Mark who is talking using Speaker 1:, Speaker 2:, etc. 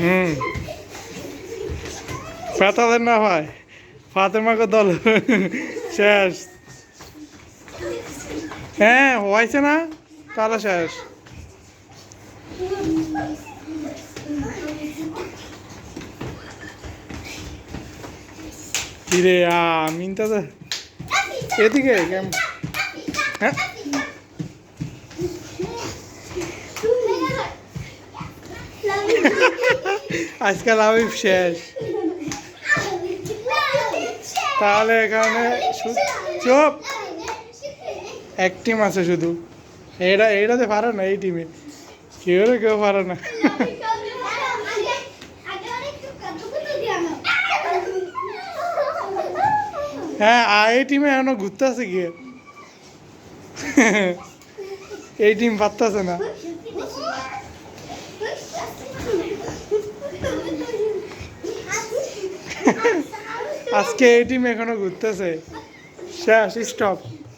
Speaker 1: হুম। পেতাদের না হয় ফাতেমাকে দল। শেষ। হ্যাঁ হয়েছে না? তাহলে শেষ। কিরে আমিনটা তো এদিকে, কেম হ্যাঁ? আজকাল আমি শেষ। তাহলে এখানে চুপ। এক টিম আছে শুধু। এটা এইটাতে পারে না, এই টিমে। কেউ কেউ পারে না। হ্যাঁ আর এই টিমে এখনও ঘুরতে আছে গিয়ে এই টিম পারতেছে না। আজকে এই টিম এখনও ঘুরতেছে। শেষ স্টপ